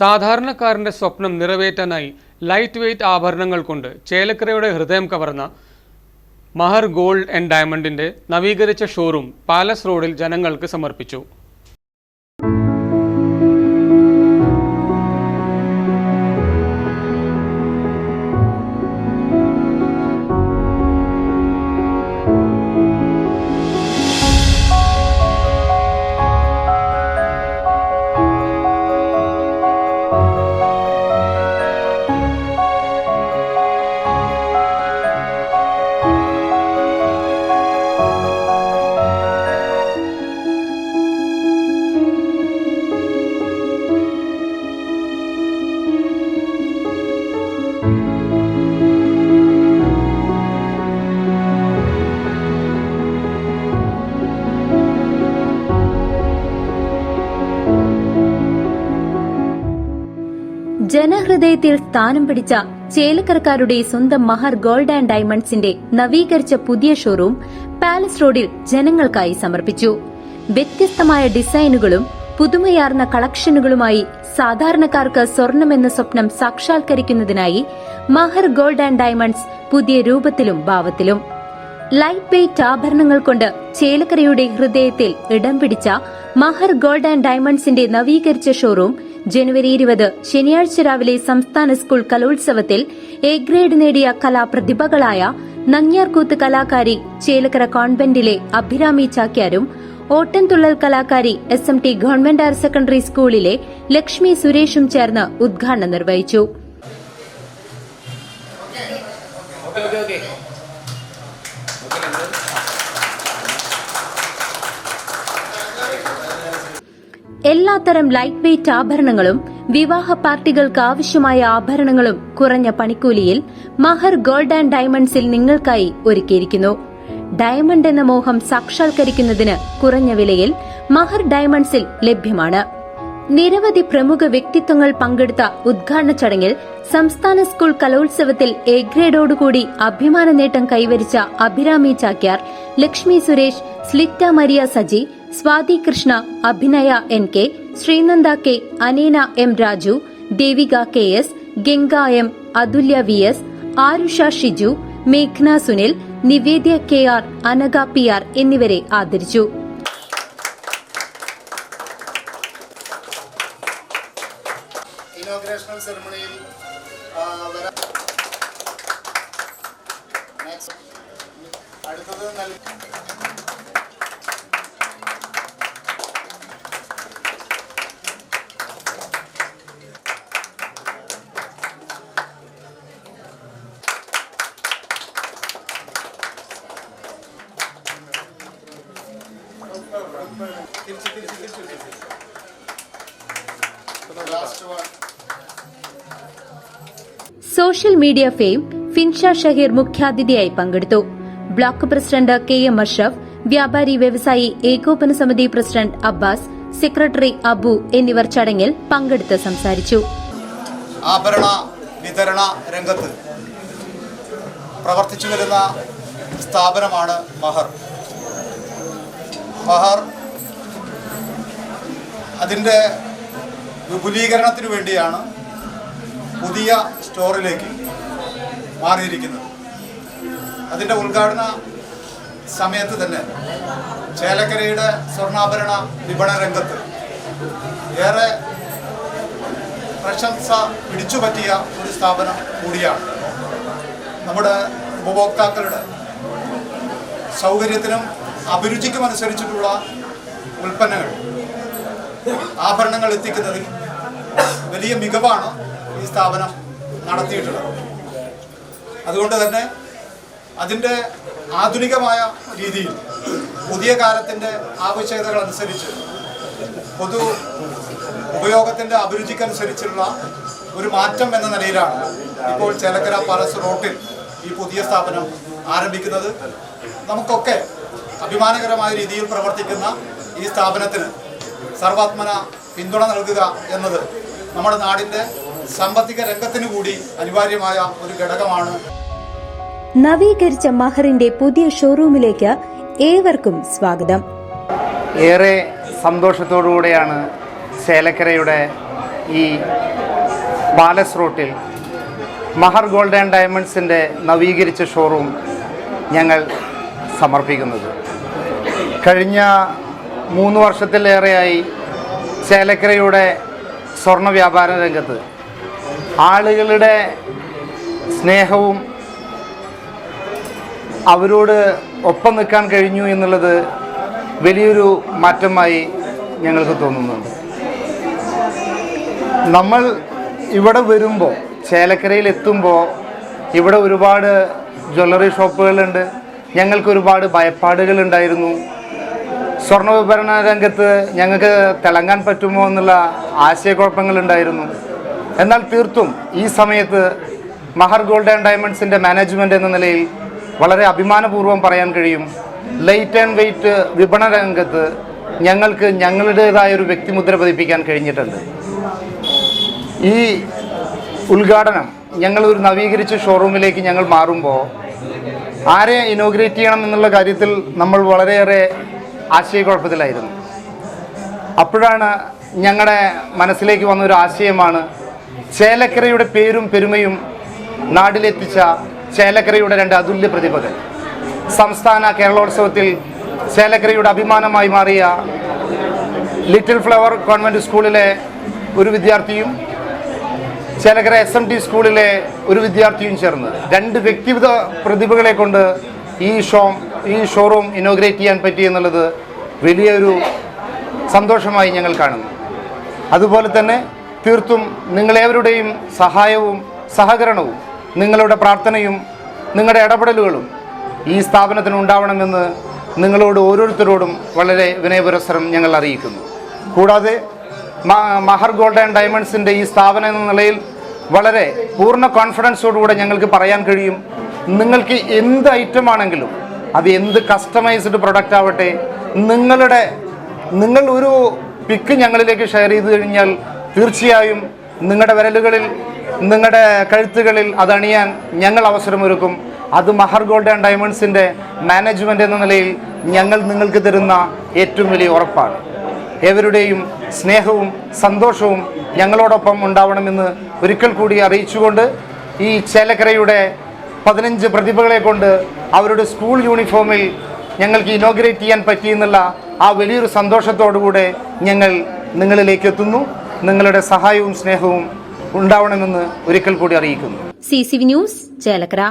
സാധാരണക്കാരന്റെ സ്വപ്നം നിറവേറ്റാനായി light weight ആഭരണങ്ങൾ കൊണ്ട് ചേലക്കരയുടെ ഹൃദയം കവർന്ന മഹർ ഗോൾഡ് ആൻഡ് ഡയമണ്ടിന്റെ നവീകരിച്ച ഷോറൂം പാലസ് റോഡിൽ ജനങ്ങൾക്ക് സമർപ്പിച്ചു. ജനഹൃദയത്തിൽ സ്ഥാനം പിടിച്ച ചേലക്കരക്കാരുടെ സ്വന്തം മഹർ ഗോൾഡ് ആൻഡ് ഡയമണ്ട്സിന്റെ നവീകരിച്ച പുതിയ ഷോറൂം പാലസ് റോഡിൽ ജനങ്ങൾക്കായി സമർപ്പിച്ചു. വ്യത്യസ്തമായ ഡിസൈനുകളും പുതുമയാർന്ന കളക്ഷനുകളുമായി സാധാരണക്കാർക്ക് സ്വർണമെന്ന സ്വപ്നം സാക്ഷാത്കരിക്കുന്നതിനായി മഹർ ഗോൾഡ് ആൻഡ് ഡയമണ്ട്സ് പുതിയ രൂപത്തിലും ഭാവത്തിലും. ലൈറ്റ് വെയ്റ്റ് ആഭരണങ്ങൾ കൊണ്ട് ചേലക്കരയുടെ ഹൃദയത്തിൽ ഇടം പിടിച്ച മഹർ ഗോൾഡ് ആൻഡ് ഡയമണ്ട്സിന്റെ നവീകരിച്ച ഷോറൂം ജനുവരി ഇരുപത് ശനിയാഴ്ച രാവിലെ സംസ്ഥാന സ്കൂൾ കലോത്സവത്തിൽ എ ഗ്രേഡ് നേടിയ കലാപ്രതിഭകളായ നങ്ങിയാർകൂത്ത് കലാകാരി ചേലക്കര കോൺവെന്റിലെ അഭിരാമി ചാക്യാരും ഓട്ടൻതുള്ളൽ കലാകാരി S M T government higher secondary സ്കൂളിലെ ലക്ഷ്മി സുരേഷും ചേർന്ന് ഉദ്ഘാടനം നിർവഹിച്ചു. എല്ലാത്തരം ലൈറ്റ് വെയ്റ്റ് ആഭരണങ്ങളും വിവാഹ പാർട്ടികൾക്ക് ആവശ്യമായ ആഭരണങ്ങളും കുറഞ്ഞ പണിക്കൂലിയിൽ മഹർ ഗോൾഡ് ആൻഡ് ഡയമണ്ട്സിൽ നിങ്ങൾക്കായി ഒരുക്കിയിരിക്കുന്നു. ഡയമണ്ട് എന്ന മോഹം സാക്ഷാത്കരിക്കുന്നതിന് കുറഞ്ഞ വിലയിൽ മഹർ ഡയമണ്ട്സിൽ ലഭ്യമാണ്. നിരവധി പ്രമുഖ വ്യക്തിത്വങ്ങൾ പങ്കെടുത്ത ഉദ്ഘാടന ചടങ്ങിൽ സംസ്ഥാന സ്കൂൾ കലോത്സവത്തിൽ എ ഗ്രേഡോടുകൂടി അഭിമാന നേട്ടം കൈവരിച്ച Abhirami Chakyar Lakshmi Suresh Slitta Maria Saji Swathi Krishna Abhinaya N K Sreenanda K Aneena M Raju Devika K S Ganga M Athulya V S Arusha Shiju മേഘ്ന Sunil Nivedya K R Anaka P R എന്നിവരെ ആദരിച്ചു. വരാം അടുത്തത് നൽ social media fame Finsha Shaheer മുഖ്യാതിഥിയായി പങ്കെടുത്തു. Block president K M Ashraf വ്യാപാരി വ്യവസായി ഏകോപന സമിതി പ്രസിഡന്റ് അബ്ബാസ് സെക്രട്ടറി അബു എന്നിവർ ചടങ്ങിൽ പങ്കെടുത്ത് സംസാരിച്ചു. ആഭരണ വിതരണ രംഗത്ത് പ്രവർത്തിച്ചു വരുന്ന സ്ഥാപനമാണ് മഹർ. മഹർ അതിന്റെ വിപുലീകരണത്തിനു വേണ്ടിയാണ് പുതിയ സ്റ്റോറിലേക്ക് മാറിയിരിക്കുന്നത്. അതിന്റെ ഉദ്ഘാടന സമയത്ത് തന്നെ ചേലക്കരയുടെ സ്വർണാഭരണ വിപണന രംഗത്ത് ഏറെ പ്രശംസ പിടിച്ചുപറ്റിയ ഒരു സ്ഥാപനം കൂടിയാണ്. നമ്മുടെ ഉപഭോക്താക്കളുടെ സൗകര്യത്തിനും അഭിരുചിക്കും അനുസരിച്ചിട്ടുള്ള ഉൽപ്പന്നങ്ങൾ. ആഭരണങ്ങൾ എത്തിക്കുന്നതിൽ വലിയ മികവാണ് ഈ സ്ഥാപനം നടത്തിയിട്ടുള്ളത്. അതുകൊണ്ട് തന്നെ അതിന്റെ ആധുനികമായ രീതിയിൽ പുതിയ കാലത്തിന്റെ ആവശ്യകതകൾ അനുസരിച്ച് പൊതു ഉപയോഗത്തിന്റെ അഭിരുചിക്കനുസരിച്ചുള്ള ഒരു മാറ്റം എന്ന നിലയിലാണ് ഇപ്പോൾ ചേലക്കര പാലസ് റോട്ടിൽ ഈ പുതിയ സ്ഥാപനം ആരംഭിക്കുന്നത്. നമുക്കൊക്കെ അഭിമാനകരമായ രീതിയിൽ പ്രവർത്തിക്കുന്ന ഈ സ്ഥാപനത്തിന് സർവാത്മന പിന്തുണ നൽകുക എന്നത് നമ്മുടെ നാടിന്റെ സാമ്പത്തിക രംഗത്തിനു കൂടി അനിവാര്യമായ ഒരു ഘടകമാണ്. നവീകരിച്ച മഹറിന്റെ പുതിയ ഷോറൂമിലേക്ക് ഏവർക്കും സ്വാഗതം. ഏറെ സന്തോഷത്തോടുകൂടെയാണ് ചേലക്കരയുടെ ഈ പാലസ് റോട്ടിൽ മഹർ ഗോൾഡ് ആൻഡ് ഡയമണ്ട്സിന്റെ നവീകരിച്ച ഷോറൂം ഞങ്ങൾ സമർപ്പിക്കുന്നത്. കഴിഞ്ഞ മൂന്ന് വർഷത്തിലേറെയായി ചേലക്കരയുടെ സ്വർണ വ്യാപാര രംഗത്ത്. ആളുകളുടെ സ്നേഹവും അവരോട് ഒപ്പം നിൽക്കാൻ കഴിഞ്ഞു എന്നുള്ളത് വലിയൊരു മാറ്റമായി ഞങ്ങൾക്ക് തോന്നുന്നുണ്ട്. നമ്മൾ ഇവിടെ വരുമ്പോൾ ചേലക്കരയിൽ എത്തുമ്പോൾ ഇവിടെ ഒരുപാട് ജ്വല്ലറി ഷോപ്പുകളുണ്ട്. ഞങ്ങൾക്ക് ഒരുപാട് ഭയപ്പാടുകളുണ്ടായിരുന്നു സ്വർണ വിപണന രംഗത്ത് ഞങ്ങൾക്ക് തിളങ്ങാൻ പറ്റുമോ എന്നുള്ള ആശയക്കുഴപ്പങ്ങളുണ്ടായിരുന്നു. എന്നാൽ തീർത്തും ഈ സമയത്ത് മഹർ ഗോൾഡ് ആൻഡ് ഡയമണ്ട്സിന്റെ മാനേജ്മെന്റ് എന്ന നിലയിൽ വളരെ അഭിമാനപൂർവം പറയാൻ കഴിയും. ലൈറ്റ് ആൻഡ് വെയിറ്റ് വിപണന രംഗത്ത് ഞങ്ങൾക്ക് ഞങ്ങളുടേതായ ഒരു വ്യക്തിമുദ്ര പതിപ്പിക്കാൻ കഴിഞ്ഞിട്ടുണ്ട്. ഈ ഉദ്ഘാടനം ഞങ്ങൾ ഒരു നവീകരിച്ച ഷോറൂമിലേക്ക് ഞങ്ങൾ മാറുമ്പോൾ ആരെ ഇനോഗ്രേറ്റ് ചെയ്യണം എന്നുള്ള കാര്യത്തിൽ നമ്മൾ വളരെയേറെ ആശയക്കുഴപ്പത്തിലായിരുന്നു. അപ്പോഴാണ് ഞങ്ങളുടെ മനസ്സിലേക്ക് വന്ന ഒരു ആശയമാണ് ചേലക്കരയുടെ പേരും പെരുമയും നാട്ടിലെത്തിച്ച ചേലക്കരയുടെ രണ്ട് അതുല്യ പ്രതിഭകൾ. സംസ്ഥാന കേരളോത്സവത്തിൽ ചേലക്കരയുടെ അഭിമാനമായി മാറിയ ലിറ്റിൽ ഫ്ലവർ കോൺവെന്റ് സ്കൂളിലെ ഒരു വിദ്യാർത്ഥിയും ചേലക്കര എസ് എം ടി സ്കൂളിലെ ഒരു വിദ്യാർത്ഥിയും ചേർന്ന് രണ്ട് വ്യക്തിഗത പ്രതിഭകളെ കൊണ്ട് ഈ ഷോ ഈ ഷോറൂം ഇനോഗ്രേറ്റ് ചെയ്യാൻ പറ്റി എന്നുള്ളത് വലിയൊരു സന്തോഷമായി ഞങ്ങൾ കാണുന്നു. അതുപോലെ തന്നെ തീർത്തും നിങ്ങളേവരുടെയും സഹായവും സഹകരണവും നിങ്ങളുടെ പ്രാർത്ഥനയും നിങ്ങളുടെ ഇടപെടലുകളും ഈ സ്ഥാപനത്തിന് ഉണ്ടാവണമെന്ന് നിങ്ങളോട് ഓരോരുത്തരോടും വളരെ വിനയപുരസരം ഞങ്ങൾ അറിയിക്കുന്നു. കൂടാതെ മഹർ ഗോൾഡ് ആൻഡ് ഡയമണ്ട്സിന്റെ ഈ സ്ഥാപനം എന്ന നിലയിൽ വളരെ പൂർണ കോൺഫിഡൻസോടുകൂടെ ഞങ്ങൾക്ക് പറയാൻ കഴിയും. നിങ്ങൾക്ക് എന്ത് ഐറ്റം ആണെങ്കിലും അത് എന്ത് കസ്റ്റമൈസ്ഡ് പ്രൊഡക്റ്റ് ആവട്ടെ നിങ്ങളുടെ നിങ്ങൾ ഒരു പിക്ക് ഞങ്ങളിലേക്ക് ഷെയർ ചെയ്ത് കഴിഞ്ഞാൽ തീർച്ചയായും നിങ്ങളുടെ വിരലുകളിൽ നിങ്ങളുടെ കഴുത്തുകളിൽ അതണിയാൻ ഞങ്ങൾ അവസരമൊരുക്കും. അത് മഹർ ഗോൾഡ് ആൻഡ് ഡയമണ്ട്സിന്റെ മാനേജ്മെന്റ് എന്ന നിലയിൽ ഞങ്ങൾ നിങ്ങൾക്ക് തരുന്ന ഏറ്റവും വലിയ ഉറപ്പാണ്. ഏവരുടെയും സ്നേഹവും സന്തോഷവും ഞങ്ങളോടൊപ്പം ഉണ്ടാവണമെന്ന് ഒരിക്കൽ കൂടി അറിയിച്ചുകൊണ്ട് ഈ ചേലക്കരയുടെ പതിനഞ്ച് പ്രതിഭകളെ കൊണ്ട് അവരുടെ സ്കൂൾ യൂണിഫോമിൽ ഞങ്ങൾക്ക് ഇനോഗ്രേറ്റ് ചെയ്യാൻ പറ്റിയെന്നുള്ള ആ വലിയൊരു സന്തോഷത്തോടുകൂടെ ഞങ്ങൾ നിങ്ങളിലേക്ക് എത്തുന്നു. നിങ്ങളുടെ സഹായവും സ്നേഹവും ഉണ്ടാവണമെന്ന് ഒരിക്കൽ കൂടി അറിയിക്കുന്നു. C C news Chelakkara.